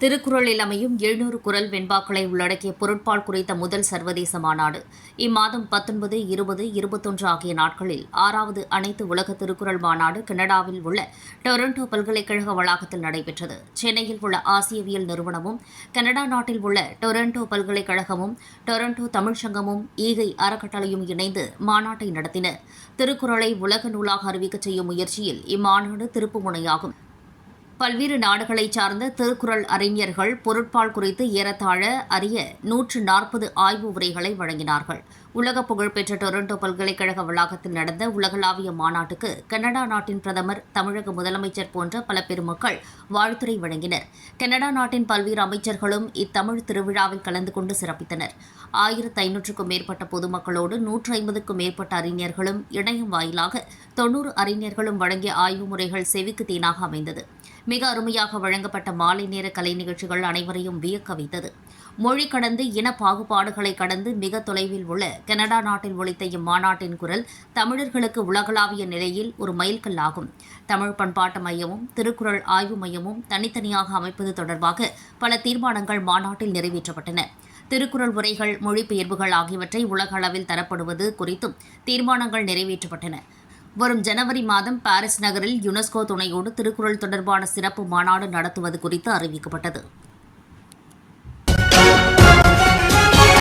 திருக்குறளில் அமையும் எழுநூறு குரல் வெண்பாக்களை உள்ளடக்கிய பொருட்பால் குறித்த முதல் சர்வதேச மாநாடு. இம்மாதம் பத்தொன்பது இருபது இருபத்தொன்று ஆகிய நாட்களில் ஆறாவது அனைத்து உலக திருக்குறள் மாநாடு கனடாவில் உள்ள டொரண்டோ பல்கலைக்கழக வளாகத்தில் நடைபெற்றது. சென்னையில் உள்ள ஆசியவியல் நிறுவனமும் கனடா நாட்டில் உள்ள டொரண்டோ பல்கலைக்கழகமும் டொரண்டோ தமிழ்ச் சங்கமும் ஈகை அறக்கட்டளையும் இணைந்து மாநாட்டை நடத்தின. திருக்குறளை உலக நூலாக அறிவிக்கச் செய்யும் முயற்சியில் இம்மாநாடு திருப்புமுனையாகும் பல்வேறு நாடுகளைச் சார்ந்த திருக்குறள் அறிஞர்கள் பொருட்பால் குறித்து ஏறத்தாழ அறிய நூற்று நாற்பது ஆய்வு உரைகளை வழங்கினார்கள். உலக புகழ்பெற்ற டொரண்டோ பல்கலைக்கழக வளாகத்தில் நடந்த உலகளாவிய மாநாட்டுக்கு கனடா நாட்டின் பிரதமர் தமிழக முதலமைச்சர் போன்ற பல பெருமக்கள் வாழ்த்துரை வழங்கினர். கனடா நாட்டின் பல்வேறு அமைச்சர்களும் இத்தமிழ் திருவிழாவில் கலந்து கொண்டு சிறப்பித்தனர். ஆயிரத்து ஐநூற்றுக்கும் மேற்பட்ட பொதுமக்களோடு நூற்று ஐம்பதுக்கும் மேற்பட்ட அறிஞர்களும் இணையம் வாயிலாக தொன்னூறு அறிஞர்களும் வழங்கிய ஆய்வு முறைகள் செவிக்கு தேனாக அமைந்தது. மிக அருமையாக வழங்கப்பட்ட மாலை நேர கலை நிகழ்ச்சிகள் அனைவரையும் வியக்க வைத்தது மொழி கடந்து இன பாகுபாடுகளை கடந்து மிக தொலைவில் உள்ள கனடா நாட்டில் ஒழித்த இம்மாநாட்டின் குரல் தமிழர்களுக்கு உலகளாவிய நிலையில் ஒரு மைல்கல்லாகும் தமிழ் பண்பாட்டு மையமும் திருக்குறள் ஆய்வு மையமும் தனித்தனியாக அமைப்பது தொடர்பாக பல தீர்மானங்கள் மாநாட்டில் நிறைவேற்றப்பட்டன. திருக்குறள் உரைகள் மொழிபெயர்ப்புகள் ஆகியவற்றை உலக அளவில் தரப்படுவது குறித்தும் தீர்மானங்கள் நிறைவேற்றப்பட்டன. வரும் ஜனவரி மாதம் பாரிஸ் நகரில் யுனெஸ்கோ துணையோடு திருக்குறள் தொடர்பான சிறப்பு மாநாடு நடத்துவது குறித்து அறிவிக்கப்பட்டது.